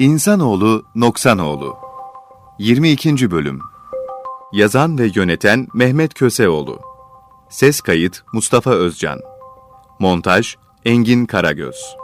İnsanoğlu Noksanoğlu 22. Bölüm Yazan ve yöneten Mehmet Köseoğlu Ses kayıt Mustafa Özcan Montaj Engin Karagöz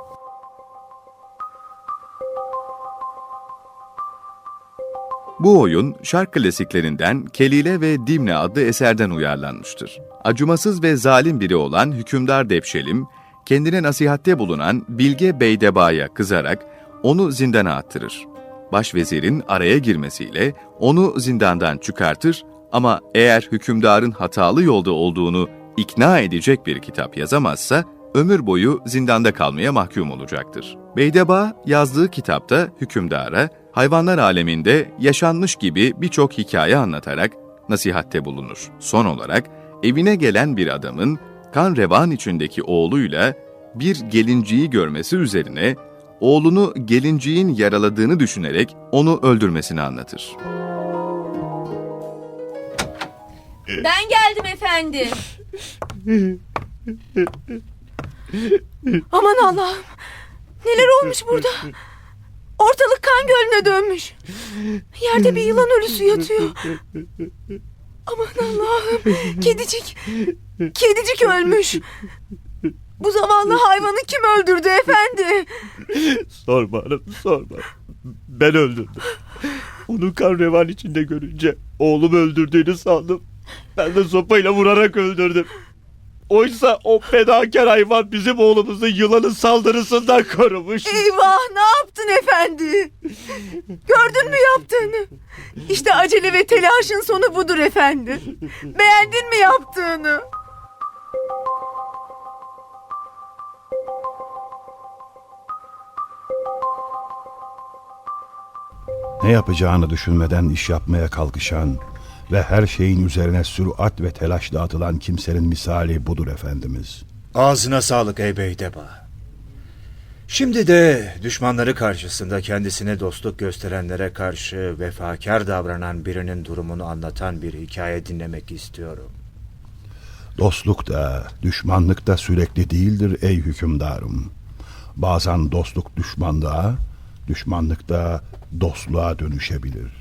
Bu oyun şark klasiklerinden Kelile ve Dimne adlı eserden uyarlanmıştır. Acımasız ve zalim biri olan hükümdar Depşelim, kendine nasihatte bulunan Bilge Beydeba'ya kızarak onu zindana attırır. Başvezirin araya girmesiyle onu zindandan çıkartır ama eğer hükümdarın hatalı yolda olduğunu ikna edecek bir kitap yazamazsa ömür boyu zindanda kalmaya mahkum olacaktır. Beydeba yazdığı kitapta hükümdara hayvanlar aleminde yaşanmış gibi birçok hikaye anlatarak nasihatte bulunur. Son olarak evine gelen bir adamın kan revan içindeki oğluyla bir gelinciyi görmesi üzerine oğlunu gelinciğin yaraladığını düşünerek onu öldürmesini anlatır. Ben geldim efendi. Aman Allah'ım. Neler olmuş burada? Ortalık kan gölüne dönmüş. Yerde bir yılan ölüsü yatıyor. Aman Allah'ım. Kedicik. Kedicik ölmüş. Bu zavallı hayvanı kim öldürdü efendi? Sorma hanım sorma. Ben öldürdüm. Onu kan revan içinde görünce oğlumu öldürdüğünü sandım. Ben de sopayla vurarak öldürdüm. Oysa o fedakar hayvan bizim oğlumuzu yılanın saldırısından korumuş. Eyvah ne yaptın efendi? Gördün mü yaptığını? İşte acele ve telaşın sonu budur efendi. Beğendin mi yaptığını? Ne yapacağını düşünmeden iş yapmaya kalkışan ve her şeyin üzerine sürat ve telaş dağıtılan kimsenin misali budur Efendimiz. Ağzına sağlık ey Beydeba. Şimdi de düşmanları karşısında kendisine dostluk gösterenlere karşı vefakar davranan birinin durumunu anlatan bir hikaye dinlemek istiyorum. Dostluk da, düşmanlık da sürekli değildir ey hükümdarım. Bazen dostluk düşmanlığa, düşmanlık da dostluğa dönüşebilir.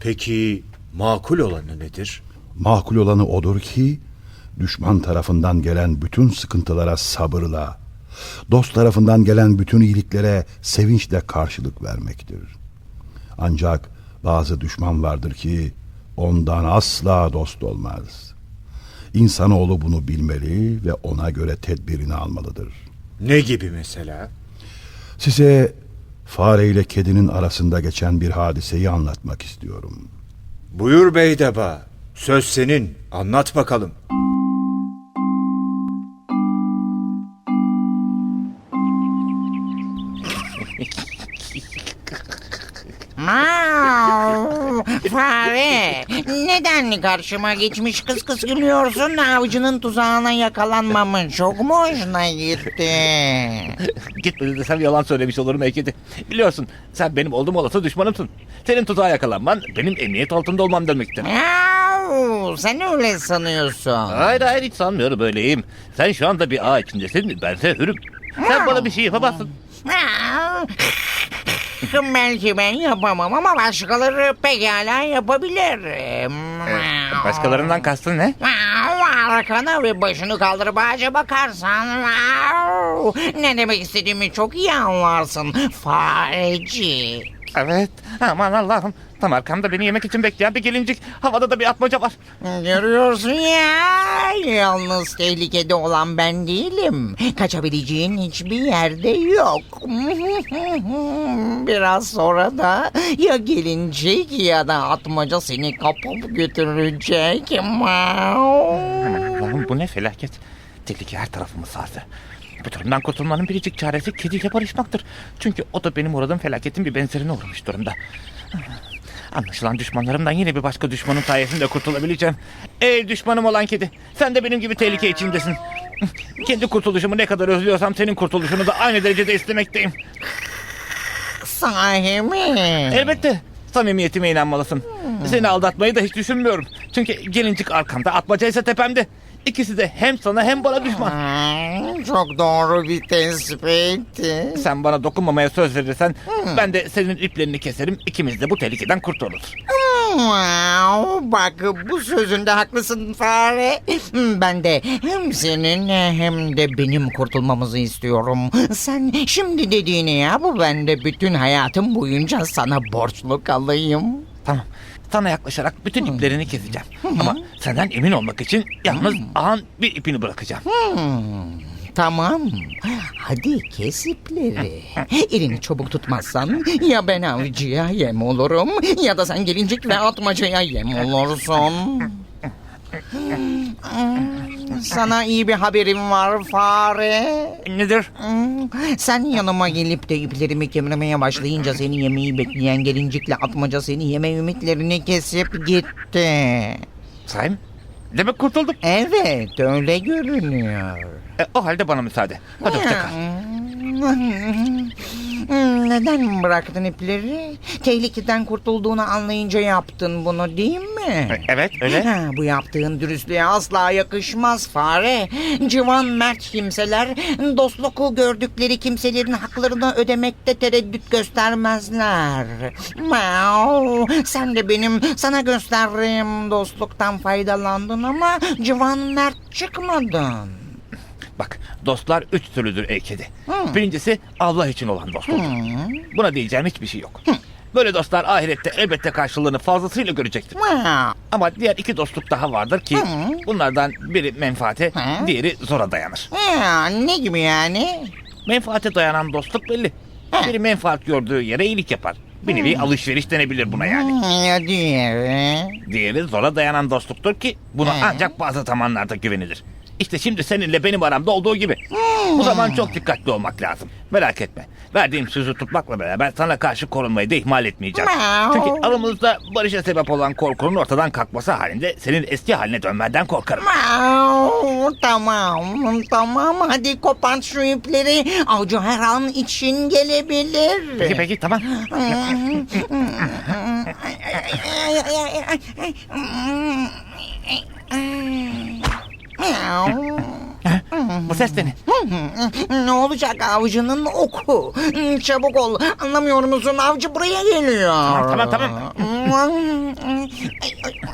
Peki makul olanı nedir? Makul olanı odur ki, düşman tarafından gelen bütün sıkıntılara sabırla, dost tarafından gelen bütün iyiliklere sevinçle karşılık vermektir. Ancak bazı düşman vardır ki ondan asla dost olmaz. İnsanoğlu bunu bilmeli ve ona göre tedbirini almalıdır. Ne gibi mesela? Size fare ile kedinin arasında geçen bir hadiseyi anlatmak istiyorum. Buyur Beydeba. Söz senin. Anlat bakalım. Mau, fare neden karşıma geçmiş kız kız gülüyorsun avcının tuzağına yakalanmamın çok mu hoşuna gitti? Gitmedi desem yalan söylemiş olurum Ekidi. Biliyorsun sen benim oldum olası düşmanımsın. Senin tuzağa yakalanman benim emniyet altında olmam demektir. Au, sen öyle sanıyorsun. Hayır hayır hiç sanmıyorum öyleyim. Sen şu anda bir ağ içindesin bense hürüm. Sen bana bir şey yapamazsın. Au. Belki ben yapamam ama başkaları pekala yapabilir. Başkalarından kastın ne? Arkana ve başını kaldırıp ağaca bakarsan ne demek istediğimi çok iyi anlarsın fareci. Evet aman Allah'ım. Tam arkamda beni yemek için bekleyen bir gelincik. Havada da bir atmaca var. Görüyorsun ya yalnız tehlikede olan ben değilim. Kaçabileceğin hiçbir yerde yok. Biraz sonra da ya gelincik ya da atmaca seni kapıp götürecek. Allah'ım bu ne felaket. Tehlike her tarafımı sardı. Bu durumdan kurtulmanın biricik çaresi kediyle barışmaktır. Çünkü o da benim uğradığım felaketin bir benzerine uğramış durumda. Anlaşılan düşmanlarımdan yine bir başka düşmanın sayesinde kurtulabileceğim. Ey düşmanım olan kedi, sen de benim gibi tehlike içindesin. Kendi kurtuluşumu ne kadar özlüyorsam senin kurtuluşunu da aynı derecede istemekteyim. Sahi mi? Elbette samimiyetime inanmalısın. Seni aldatmayı da hiç düşünmüyorum. Çünkü gelincik arkamda, atmaca ise tepemde. İkisi de hem sana hem bana düşman. Hmm, Çok doğru bir tespit. Sen bana dokunmamaya söz verirsen ben de senin iplerini keserim. İkimiz de bu tehlikeden kurtuluruz. Wow, bak bu sözünde haklısın fare. Ben de hem senin hem de benim kurtulmamızı istiyorum. Sen şimdi dediğini yap. Ben de bütün hayatım boyunca sana borçlu kalayım. Tamam. Sana yaklaşarak bütün iplerini keseceğim. Ama senden emin olmak için yalnız ağın bir ipini bırakacağım. Tamam. Hadi kes ipleri. Elini çabuk tutmazsan ya ben avcıya yem olurum ya da sen gelincik ve atmacaya yem olursun. Sana iyi bir haberim var fare. Nedir? Hmm, Sen yanıma gelip de iplerimi kemirmeye başlayınca seni yemeği bekleyen gelincikle atmaca seni yeme ümitlerini kesip gitti. Sayın. Demek kurtulduk. Evet öyle görünüyor. E, o halde bana müsaade. Hadi hoşça kal. Hmm, Neden bıraktın ipleri? Tehlikeden kurtulduğunu anlayınca yaptın bunu değil mi? E, Evet öyle. Ha, bu yaptığın dürüstlüğe asla yakışmaz fare. Civan mert kimseler dostluku gördükleri kimselerin haklarını ödemekte tereddüt göstermezler. Miau, sen de benim sana gösterdiğim dostluktan faydalandın ama civan mert çıkmadın. Bak dostlar üç türlüdür ey kedi. Birincisi Allah için olan dostluk. Buna diyeceğim hiçbir şey yok. Böyle dostlar ahirette elbette karşılığını fazlasıyla görecektir. Ama diğer iki dostluk daha vardır ki bunlardan biri menfaate, Hı. diğeri zora dayanır. Ya, ne gibi yani? Menfaate dayanan dostluk belli. Biri menfaat gördüğü yere iyilik yapar. Bir nevi alışveriş denebilir buna yani. Hmm, Ya diğeri? Diğeri zora dayanan dostluktur ki buna ancak bazı zamanlarda güvenilir. İşte şimdi seninle benim aramda olduğu gibi. Bu zaman çok dikkatli olmak lazım. Merak etme. Verdiğim sözü tutmakla beraber sana karşı korunmayı da ihmal etmeyeceğim. Çünkü aramızda barışa sebep olan korkunun ortadan kalkması halinde senin eski haline dönmenden korkarım. Tamam tamam hadi kopart şu ipleri avcı her an için gelebilir. Peki peki tamam. Bu ses de ne? Ne olacak avcının oku? Çabuk ol. Anlamıyor musun? Avcı buraya geliyor. Tamam, tamam,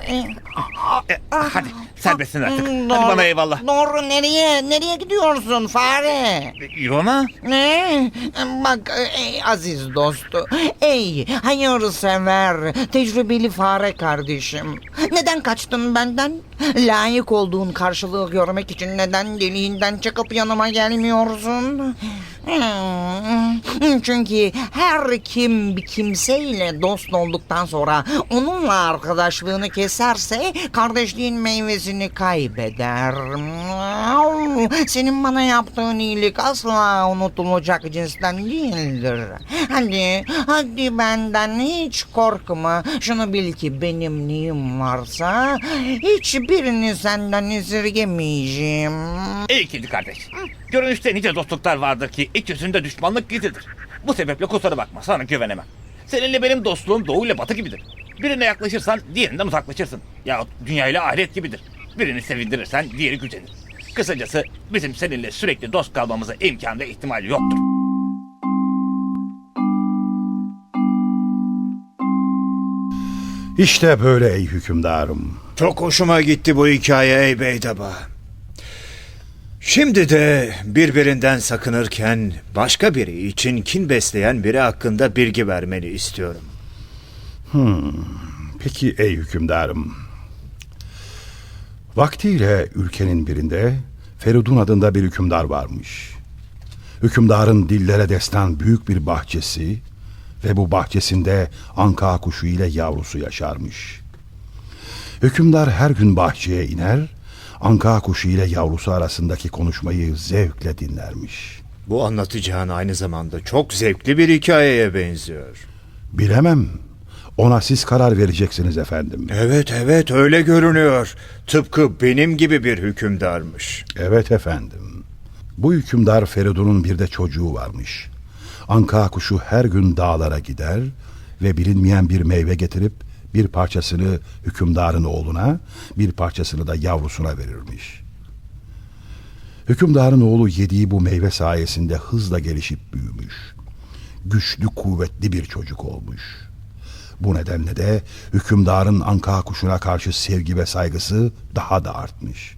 E, hadi serbestsin artık. Hadi Doğru. bana eyvallah. Doğru nereye? Nereye gidiyorsun fare? Yona Ne? Bak ey aziz dostu, ey hayırsever, tecrübeli fare kardeşim. Neden kaçtın benden? Layık olduğun karşılığı görmek için neden deliğinden çıkıp yanıma gelmiyorsun? Hmm, Çünkü her kim bir kimseyle dost olduktan sonra onunla arkadaşlığını keserse kardeşliğin meyvesini kaybeder. Senin bana yaptığın iyilik asla unutulacak cinsten değildir. Hadi, hadi benden hiç korkma. Şunu bil ki benim neyim varsa hiçbirini senden esirgemeyeceğim. Ey kedi kardeş. Görünüşte nice dostluklar vardır ki iç yüzünde düşmanlık gizlidir. Bu sebeple kusura bakma sana güvenemem. Seninle benim dostluğum doğu ile batı gibidir. Birine yaklaşırsan diğerinden uzaklaşırsın. Yahut dünya ile ahiret gibidir. Birini sevindirirsen diğeri gücenir. Kısacası bizim seninle sürekli dost kalmamıza imkan ve ihtimal yoktur. İşte böyle ey hükümdarım. Çok hoşuma gitti bu hikaye ey Beydaba. Şimdi de birbirinden sakınırken başka biri için kin besleyen biri hakkında bilgi vermeni istiyorum. Peki ey hükümdarım. Vaktiyle ülkenin birinde Feridun adında bir hükümdar varmış. Hükümdarın dillere destan büyük bir bahçesi ve bu bahçesinde anka kuşu ile yavrusu yaşarmış. Hükümdar her gün bahçeye iner, anka kuşu ile yavrusu arasındaki konuşmayı zevkle dinlermiş. Bu anlatacağın aynı zamanda çok zevkli bir hikayeye benziyor. Bilemem, ona siz karar vereceksiniz efendim. Evet evet öyle görünüyor. Tıpkı benim gibi bir hükümdarmış. Evet efendim. Bu hükümdar Feridun'un bir de çocuğu varmış. Anka kuşu her gün dağlara gider ve bilinmeyen bir meyve getirip bir parçasını hükümdarın oğluna, bir parçasını da yavrusuna verirmiş. Hükümdarın oğlu yediği bu meyve sayesinde hızla gelişip büyümüş. Güçlü, kuvvetli bir çocuk olmuş. Bu nedenle de hükümdarın anka kuşuna karşı sevgi ve saygısı daha da artmış.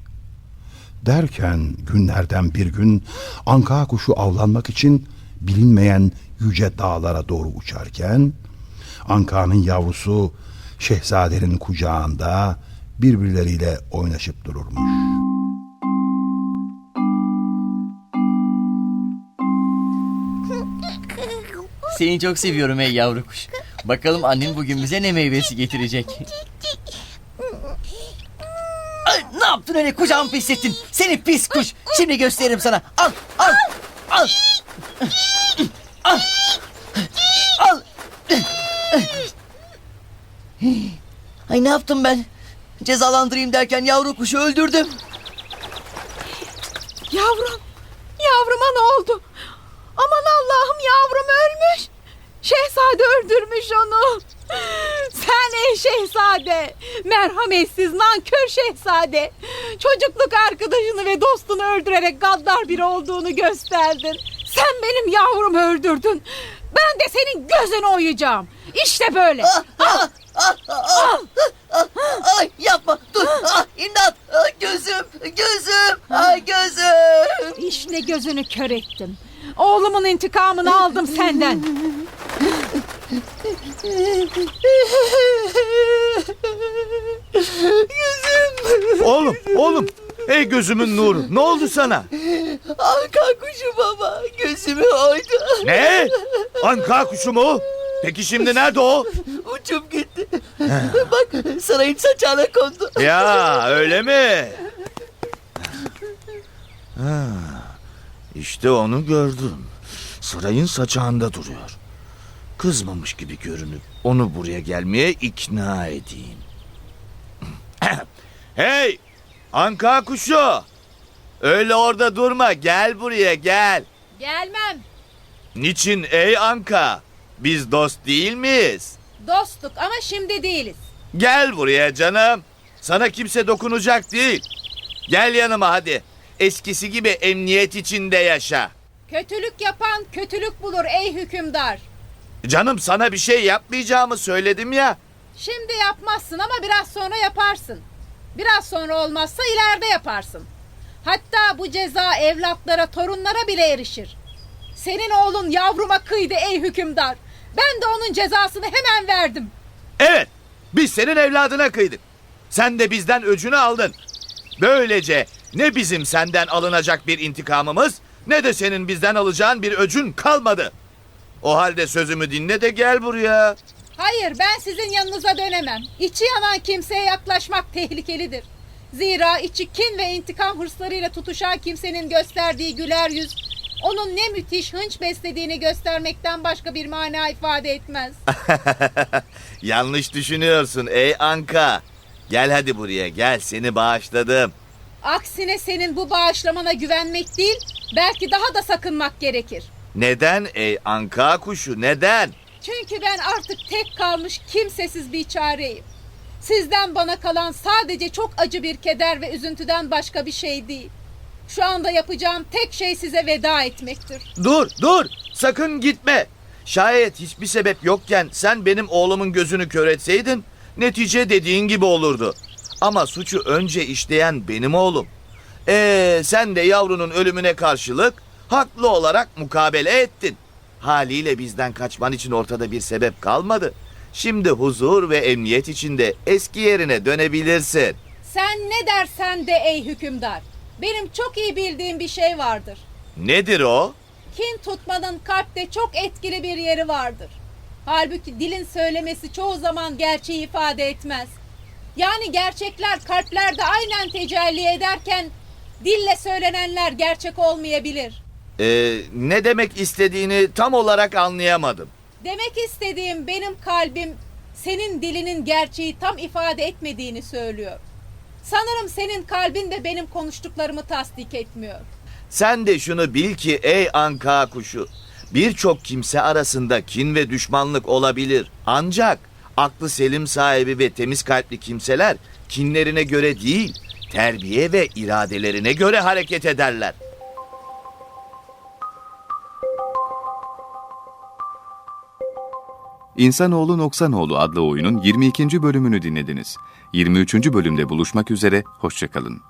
Derken günlerden bir gün anka kuşu avlanmak için bilinmeyen yüce dağlara doğru uçarken Anka'nın yavrusu şehzadenin kucağında birbirleriyle oynaşıp dururmuş. Seni çok seviyorum ey yavru kuş. Bakalım annen bugün bize ne meyvesi getirecek. Ay, ne yaptın öyle kucağımı pislettin. Seni pis kuş. Şimdi gösteririm sana. Al al al. Al. Ay ne yaptım ben? Cezalandırayım derken yavru kuşu öldürdüm. Yavrum, yavruma ne oldu? Aman Allah'ım yavrum ölmüş. Şehzade öldürmüş onu. Sen ey şehzade, merhametsiz nankör şehzade. Çocukluk arkadaşını ve dostunu öldürerek gaddar biri olduğunu gösterdin. Sen benim yavrumu öldürdün. Ben de senin gözünü oyacağım. İşte böyle. Ay yapma dur. Ah, imdat. Ah, gözüm gözüm. Ay gözüm. İşte gözünü kör ettim. Oğlumun intikamını aldım senden. Oğlum, oğlum. Ey gözümün nuru. Ne oldu sana? Anka kuşu baba gözümü oydu. Ne? Anka kuşu mu? Peki şimdi nerede o? Uçup gitti. Bak sarayın saçağına kondu. Ya öyle mi? Ha, işte onu gördüm. Sarayın saçağında duruyor. Kızmamış gibi görünüp onu buraya gelmeye ikna edeyim. hey! Anka kuşu! Öyle orada durma. Gel buraya gel. Gelmem. Niçin ey Anka? Biz dost değil miyiz? Dostluk ama şimdi değiliz. Gel buraya canım. Sana kimse dokunacak değil. Gel yanıma hadi. Eskisi gibi emniyet içinde yaşa. Kötülük yapan kötülük bulur ey hükümdar. Canım sana bir şey yapmayacağımı söyledim ya. Şimdi yapmazsın ama biraz sonra yaparsın. Biraz sonra olmazsa ileride yaparsın. Hatta bu ceza evlatlara, torunlara bile erişir. Senin oğlun yavruma kıydı ey hükümdar. Ben de onun cezasını hemen verdim. Evet, biz senin evladına kıydık. Sen de bizden öcünü aldın. Böylece ne bizim senden alınacak bir intikamımız ne de senin bizden alacağın bir öcün kalmadı. O halde sözümü dinle de gel buraya. Hayır ben sizin yanınıza dönemem. İçi yanan kimseye yaklaşmak tehlikelidir. Zira içi kin ve intikam hırslarıyla tutuşan kimsenin gösterdiği güler yüz onun ne müthiş hınç beslediğini göstermekten başka bir mana ifade etmez. Yanlış düşünüyorsun ey Anka. Gel hadi buraya gel seni bağışladım. Aksine senin bu bağışlamana güvenmek değil, belki daha da sakınmak gerekir. Neden ey Anka kuşu neden? Çünkü ben artık tek kalmış kimsesiz bir çareyim. Sizden bana kalan sadece çok acı bir keder ve üzüntüden başka bir şey değil. Şu anda yapacağım tek şey size veda etmektir. Dur dur sakın gitme. Şayet hiçbir sebep yokken sen benim oğlumun gözünü kör etseydin netice dediğin gibi olurdu. Ama suçu önce işleyen benim oğlum. Ee, sen de yavrunun ölümüne karşılık haklı olarak mukabele ettin. Haliyle bizden kaçman için ortada bir sebep kalmadı. Şimdi huzur ve emniyet içinde eski yerine dönebilirsin. Sen ne dersen de ey hükümdar. Benim çok iyi bildiğim bir şey vardır. Nedir o? Kin tutmanın kalpte çok etkili bir yeri vardır. Halbuki dilin söylemesi çoğu zaman gerçeği ifade etmez. Yani gerçekler kalplerde aynen tecelli ederken dille söylenenler gerçek olmayabilir. Ee, ne demek istediğini tam olarak anlayamadım. Demek istediğim benim kalbim senin dilinin gerçeği tam ifade etmediğini söylüyor. Sanırım senin kalbin de benim konuştuklarımı tasdik etmiyor. Sen de şunu bil ki ey anka kuşu. Birçok kimse arasında kin ve düşmanlık olabilir. Ancak aklı selim sahibi ve temiz kalpli kimseler kinlerine göre değil, terbiye ve iradelerine göre hareket ederler. İnsanoğlu Noksanoğlu adlı oyunun 22. bölümünü dinlediniz. 23. bölümde buluşmak üzere, hoşçakalın.